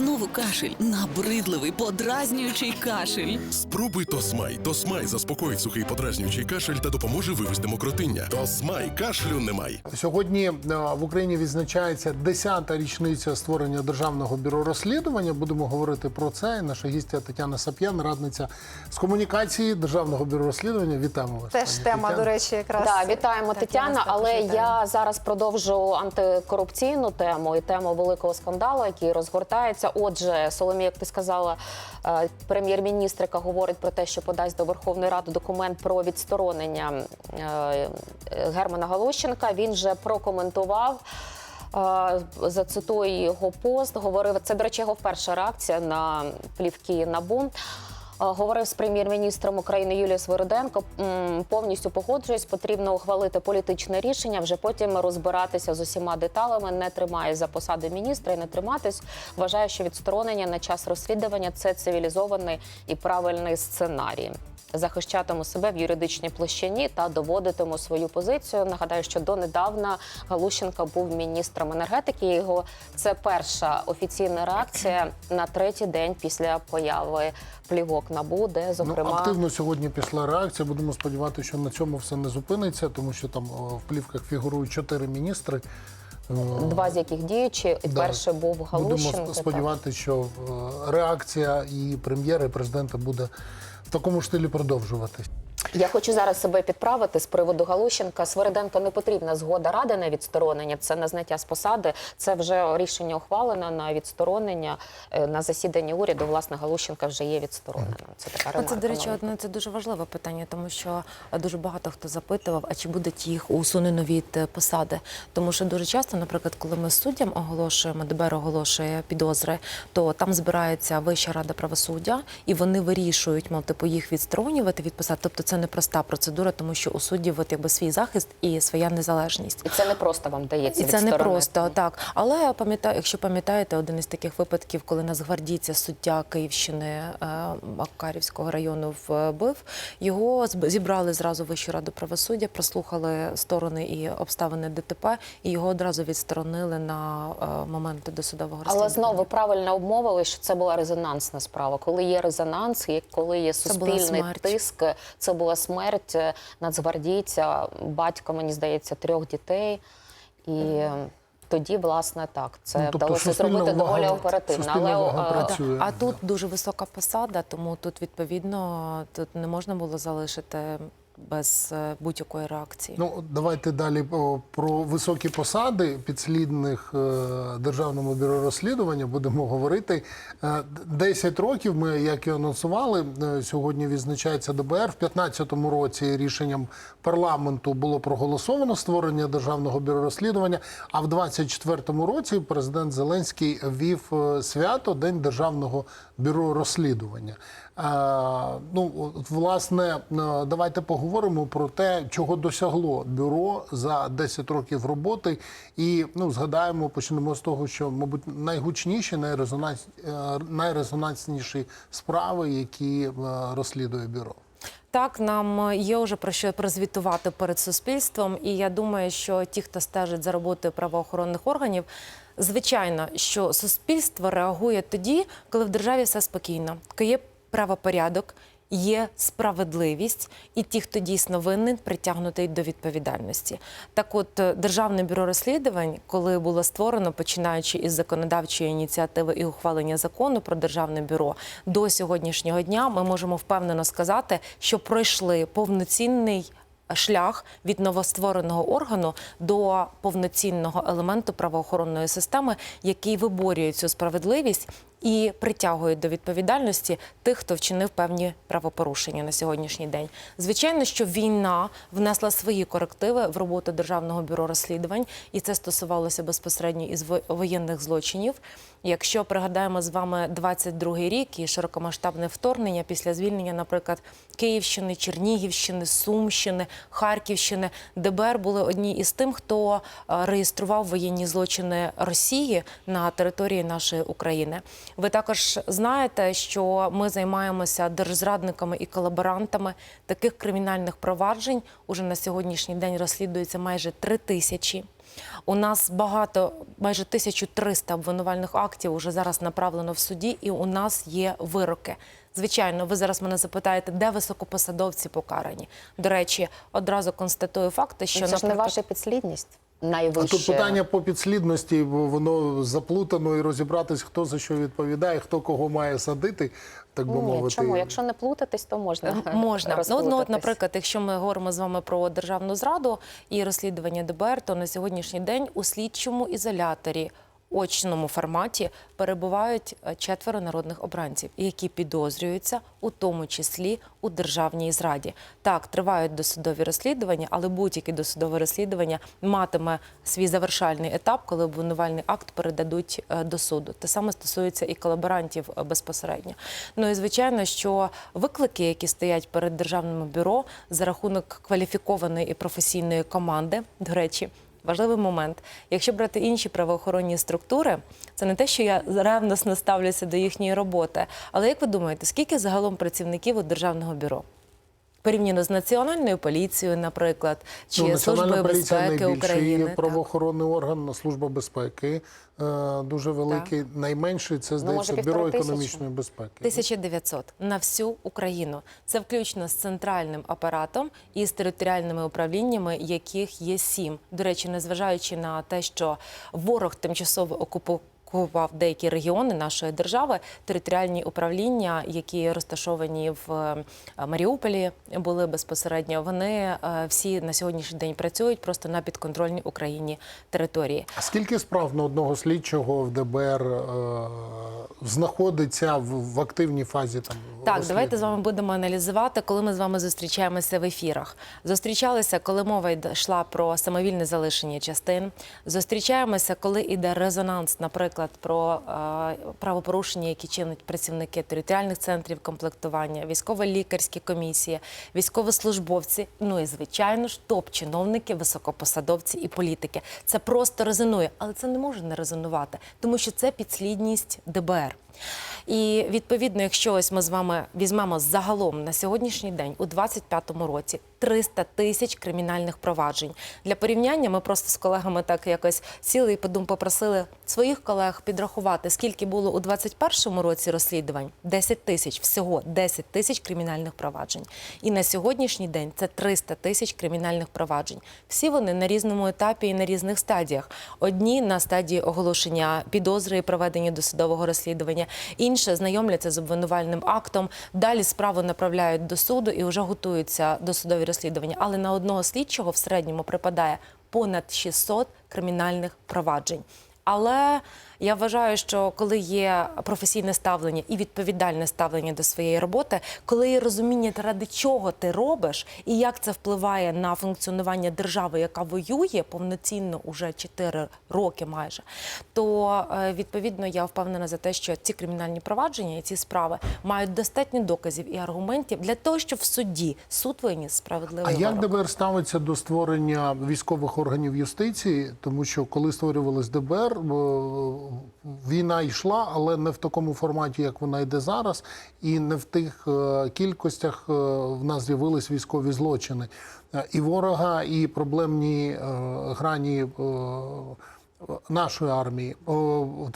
Знову кашель, набридливий, подразнюючий кашель. Спробуй Тосмай. Тосмай заспокоїть сухий подразнюючий кашель та допоможе вивести мокротиння. Тосмай кашлю немає. Сьогодні е, в Україні відзначається 10-та річниця створення державного бюро розслідування. Будемо говорити про це. Наша гістя Тетяна Сап'ян, радниця з комунікації державного бюро розслідування. Вітаємо вас. Теж пані тема, Тетяно. до речі, якраз Да, вітаємо Так, Тетяна. Але вітаємо. я зараз продовжу антикорупційну тему і тему великого скандалу, який розгортається. Отже, Соломія, як ти сказала, е, прем'єр-міністрика говорить про те, що подасть до Верховної Ради документ про відсторонення е, Германа Галущенка. Він вже прокоментував. е, Зацитую його пост. Говорив це, до речі, його перша реакція на плівки НАБУ. Е, Говорив з прем'єр-міністром України Юлією Свириденко. Повністю погоджуюсь, потрібно ухвалити політичне рішення, вже потім розбиратися з усіма деталями. Не тримає за посади міністра і не триматись. Вважаю, що відсторонення на час розслідування це цивілізований і правильний сценарій. Захищатиму себе в юридичній площині та доводитиму свою позицію. Нагадаю, що донедавна Галущенка був міністром енергетики. Його це перша офіційна реакція на третій день після появи плівок НАБУ, де Ну, зокрема активно сьогодні пішла реакція. Будемо сподіватися, що на цьому все не зупиниться, тому що там в плівках фігурують чотири міністри. Е, два з яких діючі. І Да. перший був Галущенко. Будемо сподіватися, що е, реакція і прем'єра, і президента буде в такому ж стилі продовжуватись. Я хочу зараз себе підправити з приводу Галущенка. Свириденко не потрібна згода ради на відсторонення. Це на зняття з посади. Це вже рішення ухвалено на відсторонення Е, на засіданні уряду. Власне, Галущенка вже є відсторонена. Це така ремарка. Це, до речі, одне це дуже важливе питання, тому що е, дуже багато хто запитував, а чи будуть їх усунено від е, посади. Тому що дуже часто, наприклад, коли ми суддям оголошуємо, ДБР оголошує підозри, то там збирається Вища рада правосуддя, і вони вирішують, мов типу їх відсторонювати від посад. Тобто це не проста процедура, тому що у суддів от якби свій захист і своя незалежність. І це не просто вам дається І це не просто так. Але пам'ятаю, якщо пам'ятаєте, один із таких випадків, коли нацгвардійця суддя Київщини е, Макарівського району вбив, його зібрали зразу Вищу раду правосуддя, прослухали сторони і обставини ДТП, і його одразу відсторонили на е, момент досудового Але знову ви правильно обмовили, що це була резонансна справа. Коли є резонанс, коли є суспільний тиск, це була смерть е, нацгвардійця, батька, мені здається, трьох дітей. І тоді, власне, так, це Ну, тобто вдалося зробити увага- доволі оперативно. Але увага е, працює. А тут дуже висока посада, тому тут відповідно тут не можна було залишити без е, будь-якої реакції. Ну, давайте далі про високі посади підслідних е, Державному бюро розслідування будемо говорити. Е, 10 років ми, як і анонсували, е, сьогодні відзначається ДБР. В 2015 році рішенням парламенту було проголосовано створення Державного бюро розслідування. А в 2024 році президент Зеленський ввів е, свято День Державного бюро розслідування. Е, Ну, власне, е, давайте поговоримо про те, чого досягло бюро за 10 років роботи. І ну, згадаємо, почнемо з того, що, мабуть, найгучніші, найрезонанс, е, найрезонансніші справи, які е, розслідує бюро. Так, нам є вже про що прозвітувати перед суспільством, і я думаю, що ті, хто стежить за роботою правоохоронних органів, звичайно, що суспільство реагує тоді, коли в державі все спокійно, коли є правопорядок. Є справедливість, і ті, хто дійсно винен, притягнутий до відповідальності. Так, от е, державне бюро розслідувань, коли було створено, починаючи із законодавчої ініціативи і ухвалення закону про державне бюро, до сьогоднішнього дня ми можемо впевнено сказати, що пройшли повноцінний шлях від новоствореного органу до повноцінного елементу правоохоронної системи, який виборює цю справедливість і притягує до відповідальності тих, хто вчинив певні правопорушення на сьогоднішній день. Звичайно, що війна внесла свої корективи в роботу державного бюро розслідувань, і це стосувалося безпосередньо із воєнних злочинів. Якщо пригадаємо з вами 22-й рік і широкомасштабне вторгнення після звільнення, наприклад, Київщини, Чернігівщини, Сумщини, Харківщини, ДБР були одні із тим, хто е, реєстрував воєнні злочини Росії на території нашої України. Ви також знаєте, що ми займаємося держзрадниками і колаборантами. Таких кримінальних проваджень уже на сьогоднішній день розслідується майже три тисячі. У нас багато, майже 1300 обвинувальних актів уже зараз направлено в суді, і у нас є вироки. Звичайно, ви зараз мене запитаєте, де високопосадовці покарані. До речі, одразу констатую факти, що Це ж не ваша підслідність. А тут питання по підслідності, бо воно заплутано і розібратись, хто за що відповідає, хто кого має садити, так би Ні, мовити. чому? Якщо не плутатись, то можна. Можна. Ну, ну, от, наприклад, якщо ми говоримо з вами про державну зраду і розслідування ДБР, то на сьогоднішній день у слідчому ізоляторі. Очному форматі перебувають е, четверо народних обранців, які підозрюються у тому числі у державній зраді. Так, тривають досудові розслідування, але будь-яке досудове розслідування матиме свій завершальний етап, коли обвинувальний акт передадуть е, до суду. Те саме стосується і колаборантів е, безпосередньо. Ну і звичайно, що виклики, які стоять перед державним бюро за рахунок кваліфікованої і професійної команди, до речі. Важливий момент. Якщо брати інші правоохоронні структури, це не те, що я ревносно ставлюся до їхньої роботи. Але як ви думаєте, скільки загалом працівників у державного бюро? Порівняно з національною поліцією, наприклад, чи Ну, службою безпеки України? Так. правоохоронний орган, служба безпеки е, дуже великий. Найменший це здається Ну, може, бюро економічної безпеки. 1900 на всю Україну. Це включно з центральним апаратом і з територіальними управліннями, яких є сім. До речі, незважаючи на те, що ворог тимчасово окупував. Окупував деякі регіони нашої держави, територіальні управління, які розташовані в е, Маріуполі, були безпосередньо. Вони е, всі на сьогоднішній день працюють просто на підконтрольній Україні території. А скільки справ на одного слідчого в ДБР е, знаходиться в, в активній фазі там? Так, давайте з вами будемо аналізувати, коли ми з вами зустрічаємося в ефірах. Зустрічалися, коли мова йшла про самовільне залишення частин. Зустрічаємося, коли йде резонанс, наприклад, про е, правопорушення, які чинять працівники територіальних центрів комплектування, військово-лікарські комісії, військовослужбовці. Ну і звичайно ж, топ-чиновники, високопосадовці і політики. Це просто резонує, але це не може не резонувати, тому що це підслідність ДБР. І відповідно, якщо ось ми з вами візьмемо загалом на сьогоднішній день у 25-му році 300 тисяч кримінальних проваджень. Для порівняння ми просто з колегами так якось сіли і подум попросили своїх колег підрахувати, скільки було у 21-му році розслідувань. 10 тисяч всього 10 тисяч кримінальних проваджень. І на сьогоднішній день це 300 тисяч кримінальних проваджень. Всі вони на різному етапі і на різних стадіях. Одні на стадії оголошення підозри і проведення досудового розслідування, інші знайомляться з обвинувальним актом. Далі справу направляють до суду і вже готуються до судові розслідування. Але на одного слідчого в середньому припадає понад 600 кримінальних проваджень. Але я вважаю, що коли є професійне ставлення і відповідальне ставлення до своєї роботи, коли є розуміння, ради чого ти робиш, і як це впливає на функціонування держави, яка воює повноцінно уже 4 роки майже, то е, відповідно я впевнена за те, що ці кримінальні провадження і ці справи мають достатньо доказів і аргументів для того, щоб в суді суд виніс А справедливий як вирок. ДБР ставиться до створення військових органів юстиції? Тому що коли створювалось ДБР, війна йшла, але не в такому форматі, як вона йде зараз, і не в тих е, кількостях е, в нас з'явились військові злочини. Е, І ворога, і проблемні е, грані. Нашої армії.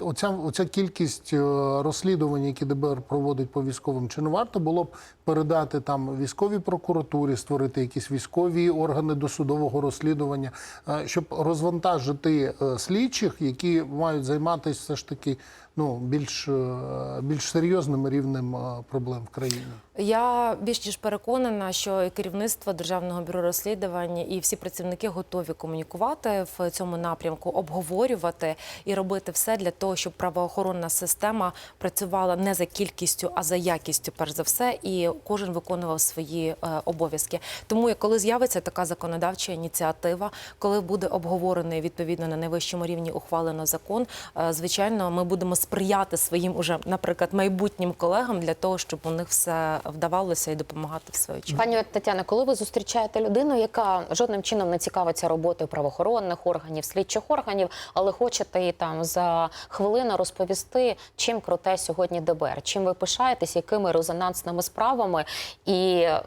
Оця, оця кількість е, розслідувань, які ДБР проводить по військовим, чи не варто було б передати там військовій прокуратурі, створити якісь військові органи досудового розслідування, е, щоб розвантажити е, слідчих, які мають займатися все ж таки ну більш, е, більш серйозним рівнем е, проблем в країні. Я більш ніж переконана, що і керівництво державного бюро розслідувань і всі працівники готові комунікувати в цьому напрямку, обговорювати і робити все для того, щоб правоохоронна система працювала не за кількістю, а за якістю, перш за все, і кожен виконував свої е, обов'язки. Тому коли з'явиться така законодавча ініціатива, коли буде обговорений відповідно на найвищому рівні ухвалено закон, звичайно, ми будемо сприяти своїм уже, наприклад, майбутнім колегам для того, щоб у них все вдавалося і допомагати в свою чергу. Пані Тетяна, коли ви зустрічаєте людину, яка жодним чином не цікавиться роботою правоохоронних органів, слідчих органів, але хочете їй там за хвилину розповісти, чим круте сьогодні ДБР, чим ви пишаєтесь, якими резонансними справами і е,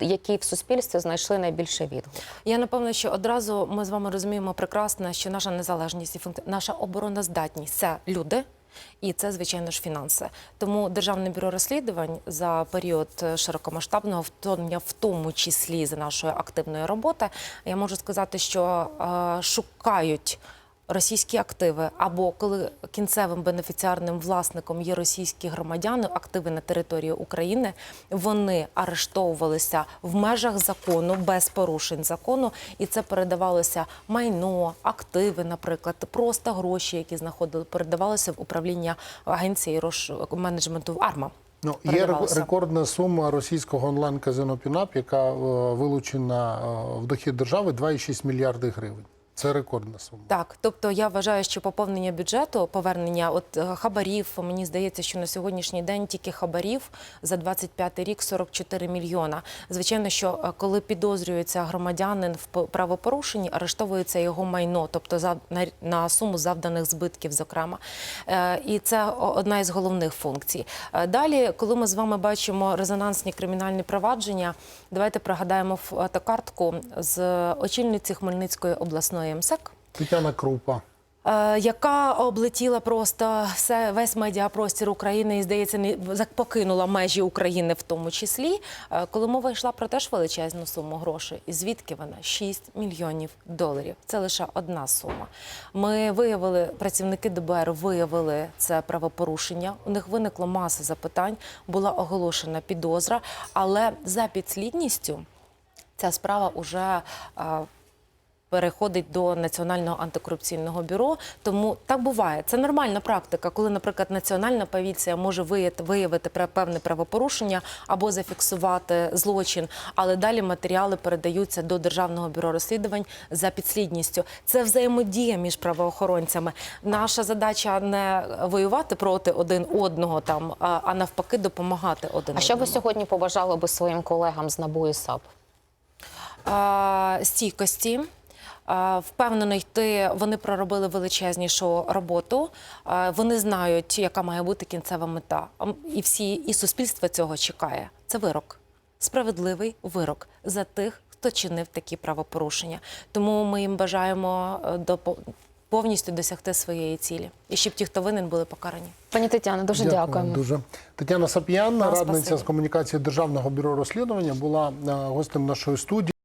які в суспільстві знайшли найбільше відгук? Я напевно, що одразу ми з вами розуміємо прекрасно, що наша незалежність і наша обороноздатність це люди. І це, звичайно ж, фінанси. Тому Державне бюро розслідувань за період е, широкомасштабного вторгнення, в тому числі за нашої активної роботи, я можу сказати, що е, шукають російські активи, або коли кінцевим бенефіціарним власником є російські громадяни, активи на території України, вони арештовувалися в межах закону без порушень закону, і це передавалося майно, активи, наприклад, просто гроші, які знаходили, передавалися в управління агенції менеджменту АРМА. Ну, є рекордна сума російського онлайн-казино Пінап, яка е, вилучена е, в дохід держави 2,6 мільярди гривень. Це рекордна сума. Так, тобто я вважаю, що поповнення бюджету, повернення от е, хабарів, мені здається, що на сьогоднішній день тільки хабарів за 25 рік 44 мільйона. Звичайно, що е, коли підозрюється громадянин в правопорушенні, арештовується його майно, тобто за на, суму завданих збитків, зокрема. Е, І це одна із головних функцій. Далі, коли ми з вами бачимо резонансні кримінальні провадження, давайте пригадаємо фотокартку з очільниці Хмельницької обласної МСЕК. Тетяна Крупа. е, Яка облетіла просто все весь медіапростір України і здається, не покинула межі України в тому числі, Е, коли мова йшла про теж величезну суму грошей. І звідки вона 6 мільйонів доларів. Це лише одна сума. Ми виявили, працівники ДБР виявили це правопорушення. У них виникло маса запитань, була оголошена підозра, але за підслідністю ця справа уже. Переходить до Національного антикорупційного бюро. Тому так буває. Це нормальна практика, коли, наприклад, національна поліція може виявити, певне правопорушення або зафіксувати злочин, але далі матеріали передаються до Державного бюро розслідувань за підслідністю. Це взаємодія між правоохоронцями. Наша задача не воювати проти один одного там, а навпаки, допомагати один А що ви сьогодні побажали би своїм колегам з НАБУ і САП? стійкості. Впевнено йти, вони проробили величезнішу роботу. Вони знають, яка має бути кінцева мета. І всі, і суспільство цього чекає. Це вирок, справедливий вирок за тих, хто чинив такі правопорушення. Тому ми їм бажаємо е, допо- повністю досягти своєї цілі, і щоб ті, хто винен, були покарані. Пані Тетяно, дуже дякуємо. Дуже. Тетяна Сап'ян, радниця спасибі. з комунікації Державного бюро розслідування, була е, гостем нашої студії.